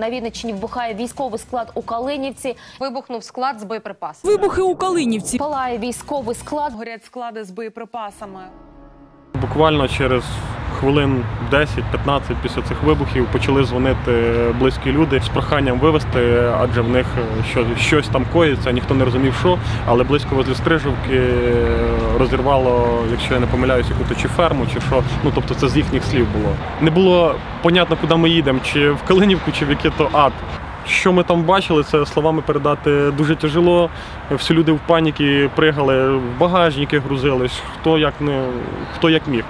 На Вінниччині вбухає військовий склад у Калинівці. Вибухнув склад з боєприпасами. Вибухи у Калинівці. Палає військовий склад. Горять склади з боєприпасами. Буквально через хвилин 10-15 після цих вибухів почали дзвонити близькі люди з проханням вивезти, адже в них що, щось там коїться, ніхто не розумів, що. Але близько возле Стрижівки розірвало, якщо я не помиляюсь, яку-то чи ферму, чи що. Ну тобто це з їхніх слів було. Не було понятно, куди ми їдемо, чи в Калинівку, чи в який-то ад. Що ми там бачили, це словами передати дуже тяжело. Всі люди в паніки пригали, багажники грузились, хто як не хто як міг.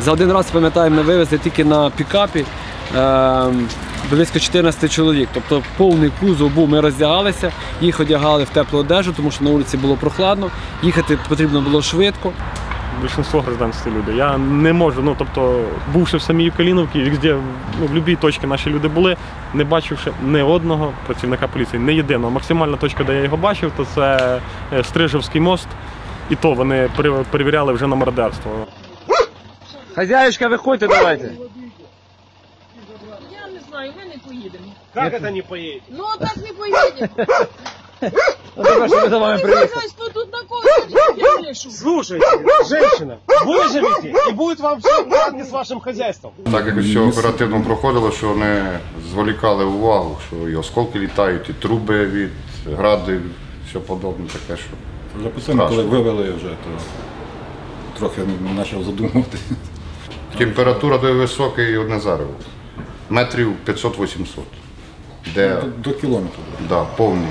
За один раз, пам'ятаємо, ми вивезли тільки на пікапі е, близько 14 чоловік. Тобто повний кузов був, ми роздягалися, їх одягали в теплу одежу, тому що на вулиці було прохладно. Їхати потрібно було швидко. Більшинство гражданські люди. Я не можу, ну тобто, бувши в самій Каліновці, везде, ну, в будь-якій точці наші люди були, не бачивши ні одного працівника поліції, не єдиного. Максимальна точка, де я його бачив, то це е, Стрижевський мост. І то вони перевіряли вже на мародерство. Хазяюшка, виходьте, давайте. Я не знаю, ми не поїдемо. Как это не поедете? Ну а так не поїдемо. Ну, що ми за вами приїхали. Хазяйство тут на кого я лишу. Слушайте, женщина, выживете и будет вам все в с вашим хозяйством. Так як все оперативно проходило, що вони зволікали увагу, що і осколки літають, і труби від гради, все подобне таке, що Вже коли вивели вже, то трохи почав задумувати. Температура дуже висока і одне зарево. Метрів 500-800. Де До, до кілометру. да, повний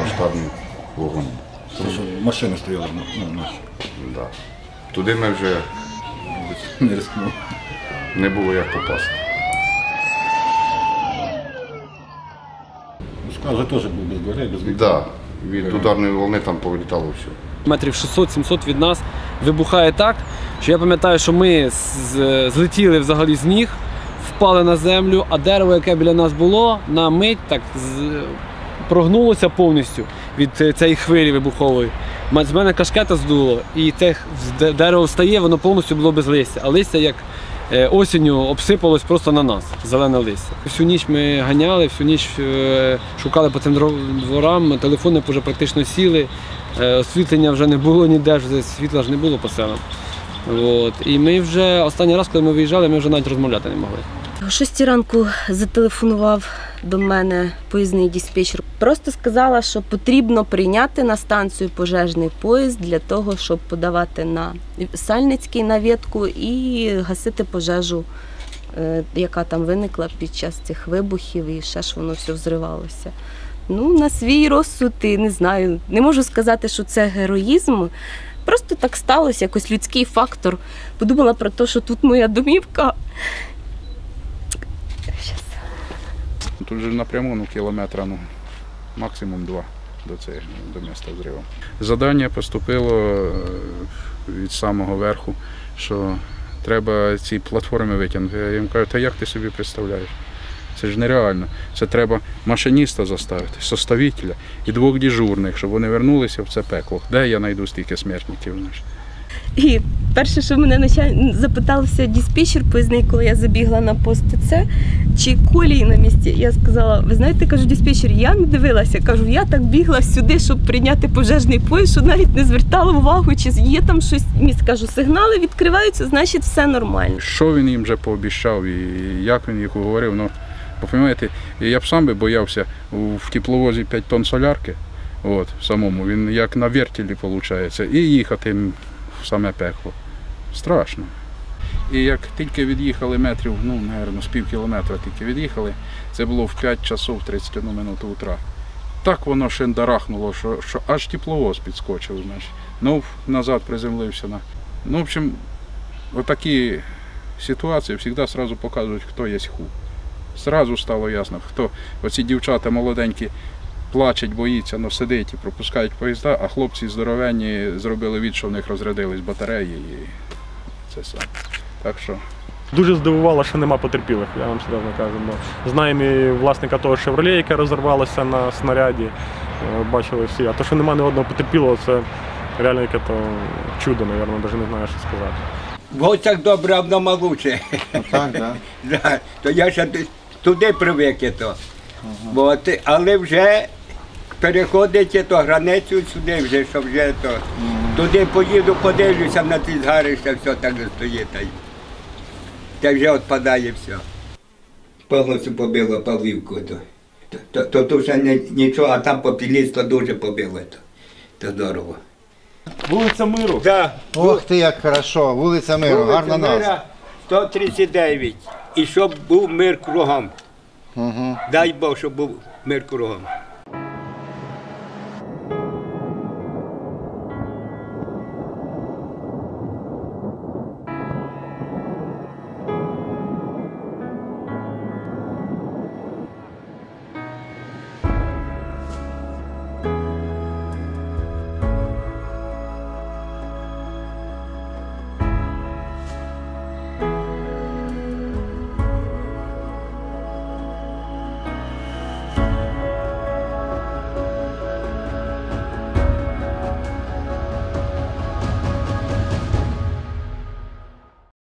масштабний вогонь. Що машини стояли ну, ну, наші. Да. Туди ми вже Не рискнув. не було як попасти. Скаже теж був без дверей, без вікон. Да. Від ударної волни там повилітало все. Метрів 600-700 від нас вибухає так, що я пам'ятаю, що ми злетіли взагалі з ніг, впали на землю, а дерево, яке біля нас було, на мить так прогнулося повністю від цієї хвилі вибухової. З мене кашкета здуло, і це дерево встає, воно повністю було без листя. А листя як осінню обсипалось просто на нас, зелене листя. Всю ніч ми ганяли, всю ніч е, шукали по цим дворам, телефони вже практично сіли. Е, Освітлення вже не було ніде, вже світла ж не було по селам. От. І ми вже останній раз, коли ми виїжджали, ми вже навіть розмовляти не могли. О 6 ранку зателефонував до мене поїзний диспетчер. Просто сказала, що потрібно прийняти на станцію пожежний поїзд для того, щоб подавати на Сальницький навідку і гасити пожежу, е, яка там виникла під час цих вибухів, і ще ж воно все взривалося. Ну, на свій розсуд, і не знаю, не можу сказати, що це героїзм. Просто так сталося, якось людський фактор. Подумала про те, що тут моя домівка. Тут же напряму ну, кілометра, ну, максимум два до, цього, до міста взриву. Задання поступило е, від самого верху, що треба ці платформи витягнути. Я їм кажу, та як ти собі представляєш? Це ж нереально. Це треба машиніста заставити, составителя і двох дежурних, щоб вони вернулися в це пекло. Де я знайду стільки смертників? І перше, що мене началь... запитався диспетчер поїзний, коли я забігла на пост ТЦ, чи колії на місці. Я сказала: ви знаєте, кажу, диспетчер, я не дивилася. Кажу, я так бігла сюди, щоб прийняти пожежний поїзд, що навіть не звертала увагу, чи є там щось місць. Кажу, сигнали відкриваються, значить все нормально. що він їм вже пообіщав і як він їх уговорив. Ну, розумієте, я б сам би боявся в тепловозі 5 тонн солярки, от, самому, він як на вертілі виходить, і їхати саме пекло. Страшно. І як тільки від'їхали метрів, ну, напевно, з пів кілометра тільки від'їхали, це було в 5 часов 31 минуту утра. Так воно ще дарахнуло, що, що аж тепловоз підскочив, значить. Ну, назад приземлився на. Ну, в общем, отакі ситуації завжди одразу показують, хто є ху. Сразу стало ясно, хто оці дівчата молоденькі плачуть, боїться, но сидить і пропускають поїзда, а хлопці здоровенні зробили від, що в них розрядились батареї і це саме. Так що Дуже здивувало, що нема потерпілих, я вам серйозно кажу. Бо знаємо і власника того Chevrolet, яке розірвалося на снаряді. е, Бачили всі. А то, що нема ні одного потерпілого, це реально яке то чудо, мабуть, навіть не знаю, що сказати. В гостях добре, а вдома лучше. Так, да. Да. То я ще туди привики то. От, але вже переходить то границю сюди, вже, що вже то. Туди поїду, подивлюся на ці згарища, все так і стоїть. Та, вже відпадає все. Повністю побило павлівку. То, то, то, то, вже не, нічого, а там попіліство дуже побило. То, то здорово. Вулиця Миру. Да. Ох ти як хорошо, вулиця Миру, Вулиця гарна назва. Мира 139. І щоб був мир кругом. Угу. Дай Бог, щоб був мир кругом.